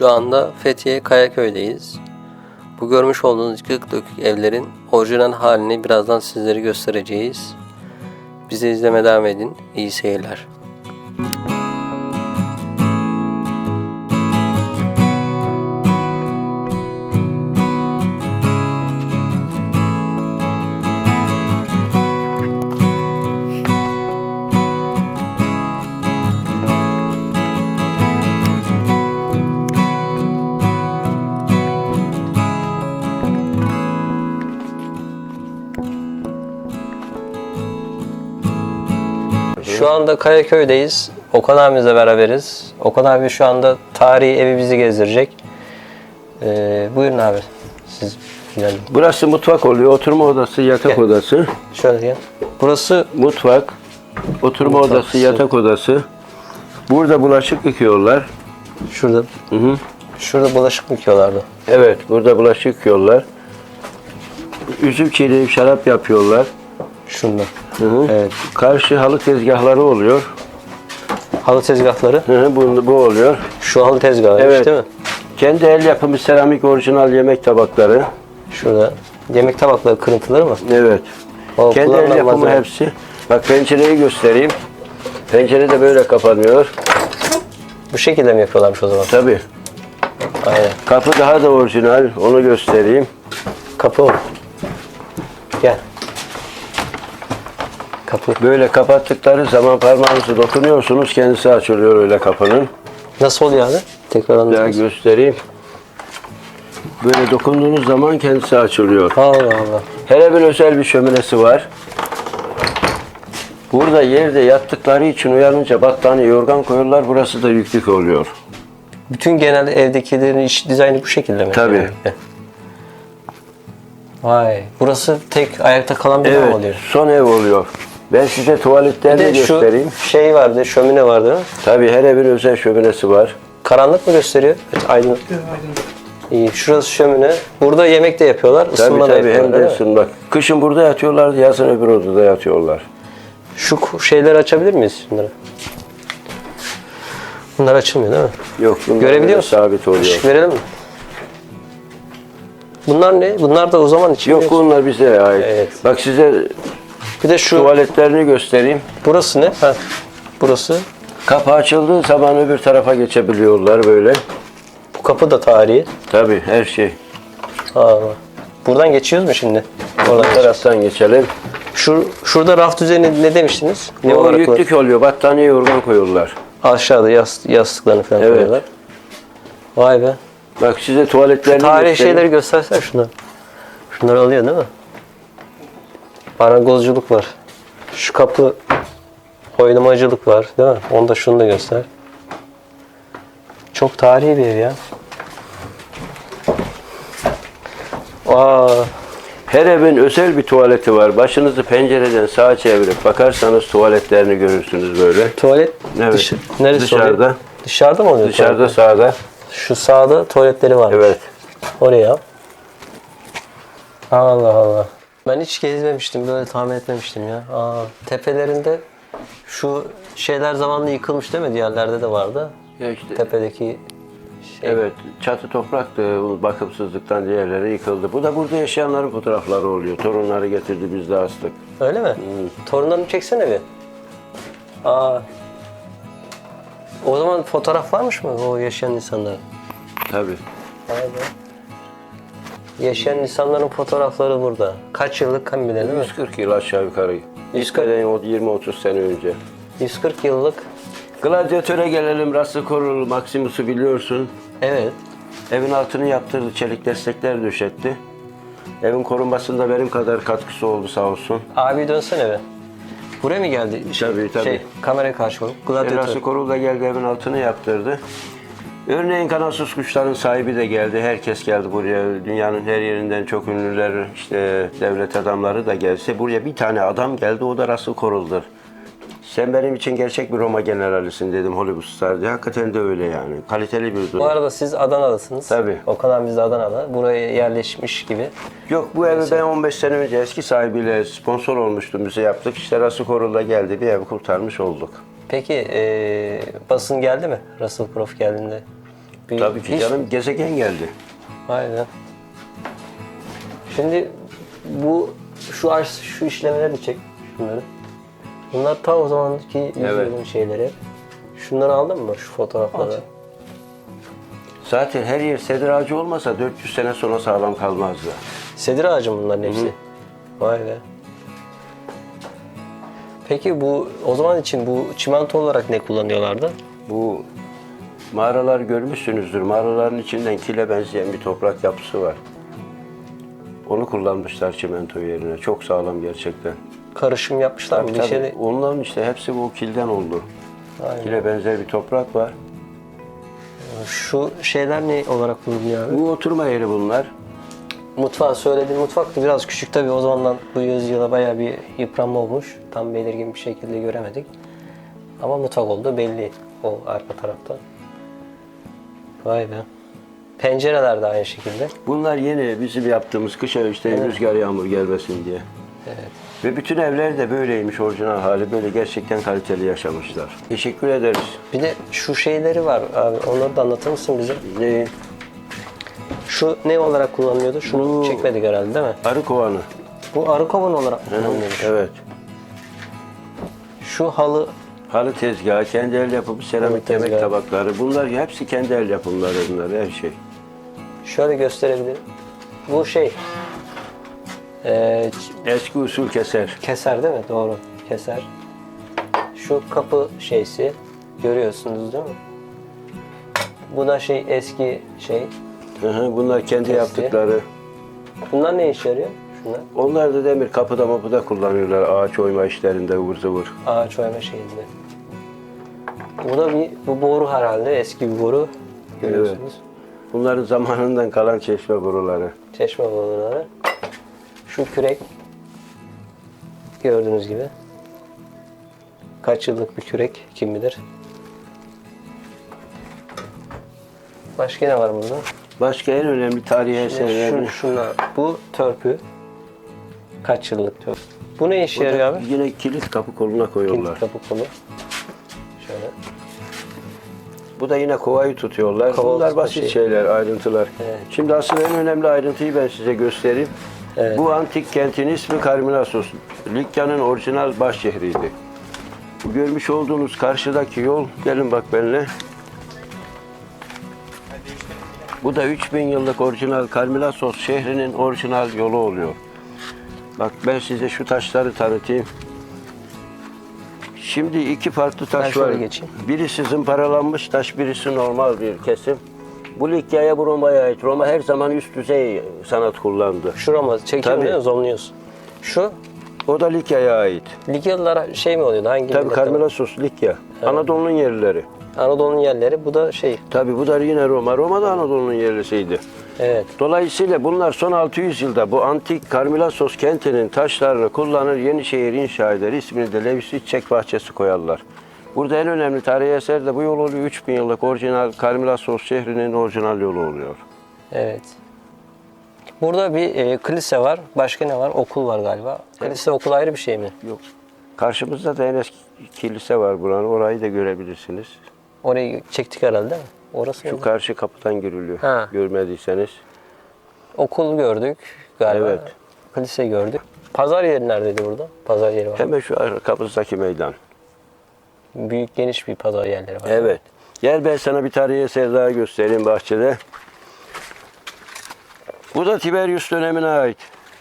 Şu anda Fethiye Kayaköy'deyiz. Bu görmüş olduğunuz yıkık dökük evlerin orijinal halini birazdan sizlere göstereceğiz. Bizi izlemeye devam edin. İyi seyirler. Şu anda Kayaköy'deyiz. Okan abimizle beraberiz. Okan abi şu anda tarihi evi bizi gezdirecek. Ee, buyurun abi. Siz gelin. Burası mutfak oluyor. Oturma odası, yatak Gel. odası. Şöyle gel. Burası Mutfak, oturma Mutfak, odası, yatak odası. Burada bulaşık yıkıyorlar. şurada. Hı hı. Şurada bulaşık mı yıkıyorlardı? Evet, burada bulaşık yıkıyorlar. Üzüm çiğneyip şarap yapıyorlar. Şunda. Hı hı. Evet. Karşı halı tezgahları oluyor. Halı tezgahları. Hı hı, bu, bu oluyor. Şu halı tezgahı Evet. değil mi? Kendi el yapımı seramik orijinal yemek tabakları. Şurada. Yemek tabakları kırıntıları mı? Evet. O Kendi el yapımı malzeme. hepsi. Bak pencereyi göstereyim. Pencere de böyle kapanıyor. Bu şekilde mi yapıyorlarmış o zaman? Tabii. Aynen. Kapı daha da orijinal. Onu göstereyim. Kapı. Gel. Kapı. Böyle kapattıkları zaman parmağınızı dokunuyorsunuz. Kendisi açılıyor öyle kapının. Nasıl oluyor abi? Tekrar Daha anlatır mısın? göstereyim. Böyle dokunduğunuz zaman kendisi açılıyor. Allah Allah. Hele bir özel bir şöminesi var. Burada yerde yattıkları için uyanınca battaniye yorgan koyuyorlar. Burası da yüklük oluyor. Bütün genel evdekilerin iş dizaynı bu şekilde mi? Tabii. Vay. Burası tek ayakta kalan bir ev Evet, oluyor. son ev oluyor. Ben size Bir tuvaletlerini de şu göstereyim. şey vardı, şömine vardı? Tabii her evin özel şöminesi var. Karanlık mı gösteriyor? Evet, aydınlık. İyi. Şurası şömine. Burada yemek de yapıyorlar. Tabii ısınma da tabii hem yapıyorlar. de değil mi? ısınmak. Kışın burada yatıyorlar, yazın öbür odada yatıyorlar. Şu şeyleri açabilir miyiz şunları? Bunlar açılmıyor değil mi? Yok bunlar Görebiliyor musun? sabit oluyor. Işık verelim mi? Bunlar ne? Bunlar da o zaman için. Yok mi? bunlar bize ait. Evet. Bak size Bir de şu tuvaletlerini göstereyim. burası ne? Ha. Burası. Kapı açıldığı zaman öbür tarafa geçebiliyorlar böyle. Bu kapı da tarihi. Tabii her şey. Ha. Buradan geçiyoruz mu şimdi? Oradan taraftan geçelim. Şu şurada raft üzerine ne demiştiniz? Ne o olarak yüklük oluyor. Battaniye yorgan koyuyorlar. Aşağıda yas, yastıklarını falan Evet. koyuyorlar. Vay be. Bak size tuvaletlerini Tarihi göstereyim. şeyleri göstersen şunları. Şunları alıyor değil mi? Marangozculuk var. Şu kapı oynamacılık var değil mi? Onu da şunu da göster. Çok tarihi bir ev ya. Aa, Her evin özel bir tuvaleti var. Başınızı pencereden sağa çevirip bakarsanız tuvaletlerini görürsünüz böyle. tuvalet Evet. dışı, neresi Dışarıda. oluyor? Dışarıda mı oluyor? Dışarıda tuvalet? sağda. Şu sağda tuvaletleri var. Evet. Oraya. Allah Allah. Ben hiç gezmemiştim, böyle tahmin etmemiştim ya. Aa, tepelerinde şu şeyler zamanla yıkılmış değil mi? Diğerlerde de vardı. Ya işte, Tepedeki şey. evet. Çatı topraktı. Bu bakımsızlıktan diğerleri yıkıldı. Bu da burada yaşayanların fotoğrafları oluyor. Torunları getirdi biz de astık. Öyle mi? Torunlarını çeksene bir. Aa. O zaman fotoğraf varmış mı o yaşayan insanların? Tabii. Be. Yaşayan insanların fotoğrafları burada. Kaç yıllık kan bile değil mi? 140 yıl aşağı yukarı. 140 20-30 sene önce. 140 yıllık. Gladyatöre gelelim. Russell Correll, Maximus'u biliyorsun. Evet. Evin altını yaptırdı. Çelik destekler döşetti. Evin korunmasında benim kadar katkısı oldu sağ olsun. Abi dönsene be. Buraya mı geldi? Tabii, tabii. Şey, kameraya karşı olup. E, Gladyatör. Russell Correll da geldi evin altını yaptırdı. Örneğin kanatsız kuşların sahibi de geldi. Herkes geldi buraya. Dünyanın her yerinden çok ünlüler, işte devlet adamları da gelse. Buraya bir tane adam geldi. O da Russell Correll'dır. Sen benim için gerçek bir Roma generalisin dedim Hollywood Star diye. Hakikaten de öyle yani. Kaliteli bir Bu durum. arada siz Adana'lısınız. Tabii. Okan abi biz de Adana'da. Buraya yerleşmiş gibi. Yok bu evi ben 15 sene önce eski sahibiyle sponsor olmuştum. Bize yaptık. İşte Russell Correll da geldi. Bir evi kurtarmış olduk. Peki eee, basın geldi mi? Russell Crowe geldiğinde. Bir, Tabii ki hiç- canım gezegen geldi. Aynen. Şimdi bu şu aş, şu işlemeleri de çek şunları. Bunlar ta o zamanki yüzyılın Evet. şeyleri. Şunları aldın mı şu fotoğrafları? Zaten her yer sedir ağacı olmasa 400 sene sonra sağlam kalmazdı. Sedir ağacı bunların hepsi. Vay be. Peki bu o zaman için bu çimento olarak ne kullanıyorlardı? Bu mağaralar görmüşsünüzdür. Mağaraların içinden kile benzeyen bir toprak yapısı var. Onu kullanmışlar çimento yerine. Çok sağlam gerçekten. Karışım yapmışlar mı? Tabii, tabii. Onların işte hepsi bu kilden oldu. Aynen. Kile benzer bir toprak var. Şu şeyler ne olarak kullanılıyor abi? Bu oturma yeri bunlar. Mutfağı söylediğin mutfak da biraz küçük tabii o zamandan bu yüzyıla bayağı bir yıpranma olmuş. Tam belirgin bir şekilde göremedik. Ama mutfak olduğu belli o arka tarafta. Vay be. Pencereler de aynı şekilde. Bunlar yeni bizim yaptığımız kışa işte rüzgar yağmur gelmesin diye. Evet. Ve bütün evler de böyleymiş orijinal hali. Böyle gerçekten kaliteli yaşamışlar. Teşekkür ederiz. Bir de şu şeyleri var abi. Onları da anlatır mısın bize? Ne? Şu ne olarak kullanılıyordu? Şunu Bu- çekmedik herhalde değil mi? Arı kovanı. Bu arı kovan olarak kullanılıyormuş. Evet. Şu halı Halı tezgahı, kendi el yapımı seramik Halı yemek tezgahı. tabakları. Bunlar hepsi kendi el yapımları bunlar her şey. şöyle gösterebilirim. Bu şey eee, Eski usul keser. Keser değil mi? Doğru. Keser. Şu kapı şeysi görüyorsunuz değil mi? Bu da şey eski şey. Hı hı, Bunlar kendi Kesti. yaptıkları. Bunlar ne işe yarıyor? Şunlar. Onlar da demir kapıda mapıda kullanıyorlar ağaç oyma işlerinde ıvır zıvır. Ağaç oyma şeyinde. Bu da bir bu boru herhalde eski bir boru. Görüyorsunuz. Bunların zamanından kalan çeşme boruları. Çeşme boruları. Şu kürek. Gördüğünüz gibi. Kaç yıllık bir kürek kim bilir. Başka ne var burada? Başka en önemli tarihi eserlerin Şu, şunlar. Bu törpü. Kaç yıllık törpü. Bu ne işe yarıyor abi? yine kilit kapı koluna koyuyorlar. Kilit kapı kolu. Bu da yine kovayı tutuyorlar. Kova Bunlar basit şeyi. şeyler, ayrıntılar. Evet. Şimdi asıl en önemli ayrıntıyı ben size göstereyim. Evet. Bu antik kentin ismi Karminasos. Likya'nın orijinal baş şehriydi. Bu görmüş olduğunuz karşıdaki yol, gelin bak benimle. Bu da 3000 yıllık orijinal Karminasos şehrinin orijinal yolu oluyor. Bak ben size şu taşları tanıtayım. Şimdi iki farklı taş var. geçeyim. Birisi zımparalanmış taş, birisi normal bir kesim. Bu Likya'ya bu Roma'ya ait. Roma her zaman üst düzey sanat kullandı. Şu Roma çekiyor Tabii. değil mi? Zonluyorsun. Şu O da Likya'ya ait. Likyalılara şey mi oluyordu? Hangi Tabii? Karmelasos, Likya. Anadolu'nun yerlileri. Anadolu'nun yerleri. Bu da şey. Tabii bu da yine Roma. Roma da Anadolu'nun yerlisiydi. Evet. Dolayısıyla bunlar son 600 yılda bu antik Karmilasos kentinin taşlarını kullanır, Yenişehir inşa eder. İsmini de Levisi Çiçek Bahçesi koyarlar. Burada en önemli tarihi eser de bu yol oluyor. 3000 yıllık orijinal Karmilasos şehrinin orijinal yolu oluyor. Evet. Burada bir e, kilise var. Başka ne var? Okul var galiba. Kilise okul ayrı bir şey mi? Yok. Karşımızda da en eski kilise var buranın. Orayı da görebilirsiniz. Orayı çektik herhalde değil mi? Orası Şu mı? karşı kapıdan giriliyor. Ha. Görmediyseniz. Okul gördük galiba. Evet. Kilise gördük. Pazar yeri neredeydi burada? Pazar yeri var. Hemen şu arkamızdaki meydan. Büyük geniş bir pazar yerleri var. Evet. Gel ben sana bir tarihi eser daha göstereyim bahçede. Bu da Tiberius dönemine ait.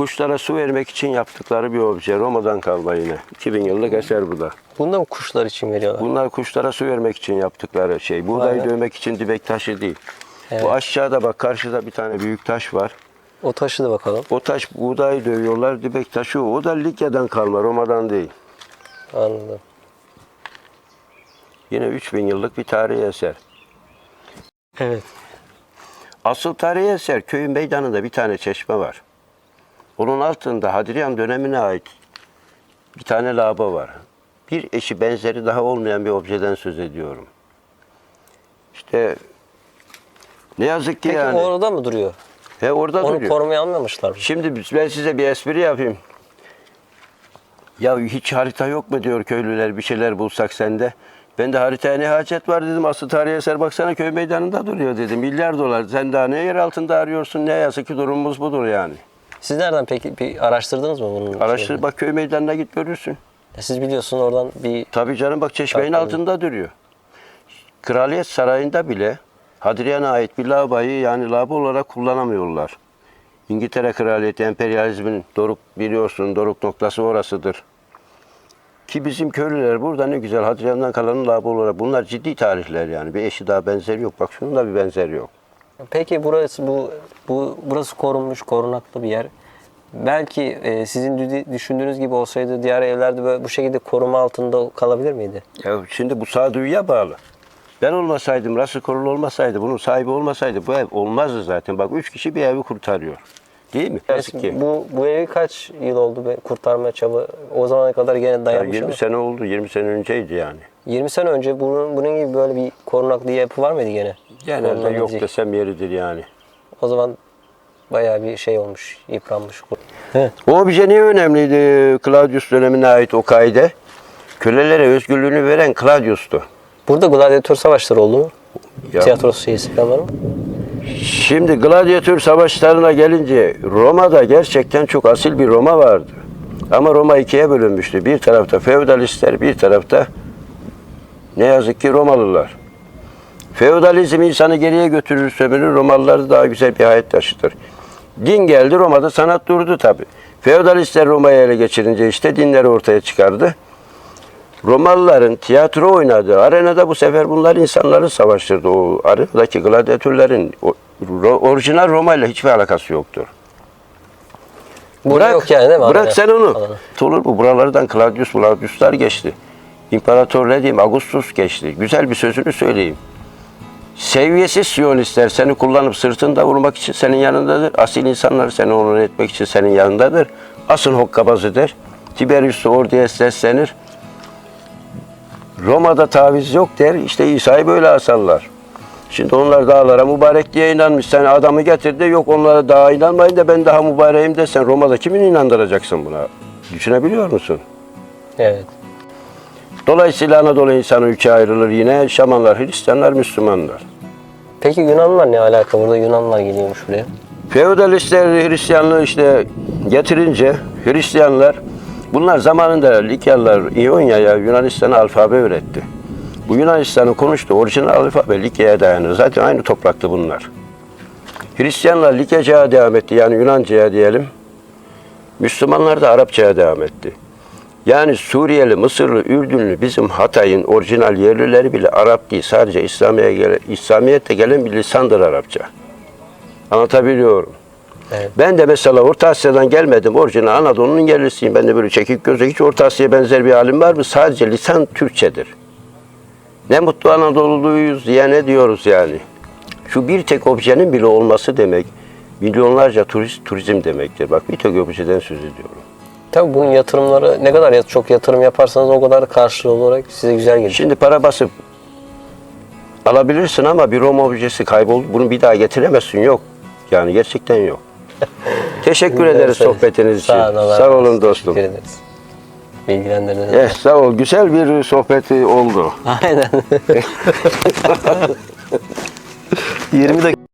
Kuşlara su vermek için yaptıkları bir obje. Roma'dan kalma yine. 2000 yıllık eser bu da. Bunu da mı kuşlar için veriyorlar? Bunlar kuşlara su vermek için yaptıkları şey. Buğdayı be. dövmek için dibek taşı değil. Evet. Bu aşağıda bak karşıda bir tane büyük taş var. O taşı da bakalım. O taş buğdayı dövüyorlar. Dibek taşı o. O da Likya'dan kalma. Roma'dan değil. Anladım. Yine 3000 yıllık bir tarihi eser. Evet. Asıl tarihi eser köyün meydanında bir tane çeşme var. Onun altında Hadrian dönemine ait bir tane lağba var. Bir eşi benzeri daha olmayan bir objeden söz ediyorum. İşte ne yazık ki Peki yani. orada mı duruyor? He orada Onu duruyor. korumaya almamışlar mı? Şimdi ben size bir espri yapayım. Ya hiç harita yok mu diyor köylüler bir şeyler bulsak sende. Ben de haritaya ne hacet var dedim. Asıl tarihi eser baksana köy meydanında duruyor dedim. Milyar dolar. Sen daha ne yer altında arıyorsun? Ne yazık ki durumumuz budur yani. Siz nereden peki bir araştırdınız mı bunun? Araştır şeyini? bak köy meydanına git görürsün. Ya Siz biliyorsun oradan bir Tabii canım bak çeşmenin Tabii. altında duruyor. Kraliyet Sarayı'nda bile Hadrian'a ait bir lavabayı yani lavabo olarak kullanamıyorlar. İngiltere Kraliyeti emperyalizmin doruk biliyorsun doruk noktası orasıdır. Ki bizim köylüler burada ne güzel Hadrian'dan kalan lavabo olarak bunlar ciddi tarihler yani. Bir eşi daha benzeri yok. Bak şunun da bir benzeri yok. Peki burası bu bu burası korunmuş, korunaklı bir yer. Belki e, sizin dü- düşündüğünüz gibi olsaydı diğer evlerde böyle bu şekilde koruma altında kalabilir miydi? Ya şimdi bu sağduyuya bağlı. Ben olmasaydım, Russell Crowe olmasaydı, bunun sahibi olmasaydı bu ev olmazdı zaten. Bak üç kişi bir evi kurtarıyor. Değil mi? Yazık ki. Bu bu evi kaç yıl oldu be kurtarma çaba? O zamana kadar gene Ya dayanmış 20 ama. sene oldu, 20 sene önceydi yani. 20 sene önce bunun bunun gibi böyle bir korunaklı yapı var mıydı gene? Genelde yok desem yeridir yani. O zaman bayağı bir şey olmuş, yıpranmış. Evet. O obje niye önemliydi Claudius dönemine ait o kaide? Kölelere özgürlüğünü veren Claudius'tu. Burada gladyatör savaşları oldu mu? Ya- Tiyatrosu şeysi falan var mı? Şimdi gladyatör savaşlarına gelince Roma'da gerçekten çok asil bir Roma vardı. Ama Roma ikiye bölünmüştü. Bir tarafta feodalistler, bir tarafta ne yazık ki Romalılar. Feodalizm insanı geriye götürür, sömürür. Romalılar daha güzel bir hayat taşıtır. Din geldi, Roma'da sanat durdu tabi. Feodalistler Roma'yı ele geçirince işte dinleri ortaya çıkardı. Romalıların tiyatro oynadığı arenada bu sefer bunlar insanları savaştırdı. O arenadaki gladyatörlerin orijinal Roma ile hiçbir alakası yoktur. Burada yok yani değil mi? Bırak sen onu. alanı. Olur bu. Buralardan Claudius, Claudius'lar geçti. İmparator ne diyeyim? Augustus geçti. Güzel bir sözünü söyleyeyim. Seviyesiz Siyonistler seni kullanıp sırtında vurmak için senin yanındadır. Asil insanlar seni onur etmek için senin yanındadır. Asın hokkabazıdır. Tiberius'u orduya seslenir. Roma'da taviz yok der. İşte İsa'yı böyle asarlar. Şimdi onlar dağlara mübarek diye inanmış. Sen adamı getir de yok onlara dağa inanmayın da ben daha mübareğim desen Roma'da kimin inandıracaksın buna? Düşünebiliyor musun? Evet. Dolayısıyla Anadolu insanı üçe ayrılır yine. Şamanlar, Hristiyanlar, Müslümanlar. Peki Yunanlılar ne alaka? Burada Yunanlılar geliyormuş buraya. Feodalistler Hristiyanlığı işte getirince Hristiyanlar bunlar zamanında Likyalılar İonya'ya Yunanistan'a alfabe öğretti. Bu Yunanistan'ın konuştuğu orijinal alfabe Likya'ya dayanır. Zaten aynı topraktı bunlar. Hristiyanlar Likyacağa devam etti yani Yunanca'ya diyelim. Müslümanlar da Arapçaya devam etti. Yani Suriyeli, Mısırlı, Ürdünlü bizim Hatay'ın orijinal yerlileri bile Arap değil. Sadece İslamiye gele, İslamiyet'te gelen bir lisandır Arapça. Anlatabiliyorum. Evet. Ben de mesela Orta Asya'dan gelmedim. Orijinal Anadolu'nun yerlisiyim. Ben de böyle çekik gözle hiç Orta Asya'ya benzer bir halim var mı? Sadece lisan Türkçedir. Ne mutlu Anadolu'luyuz diye ne diyoruz yani. Şu bir tek objenin bile olması demek milyonlarca turist turizm demektir. Bak bir tek objeden söz ediyorum. Tabii bunun yatırımları ne kadar çok yatırım yaparsanız o kadar karşılığı olarak size güzel gelir. Şimdi para basıp alabilirsin ama bir Roma objesi kayboldu. Bunu bir daha getiremezsin. Yok. Yani gerçekten yok. Teşekkür ederiz sohbetiniz için. Sağ olun, Sağ olun dostum. Teşekkür ederiz. Bilgilendirdiniz. Eh, sağ ol. Güzel bir sohbeti oldu. Aynen. 20 dakika.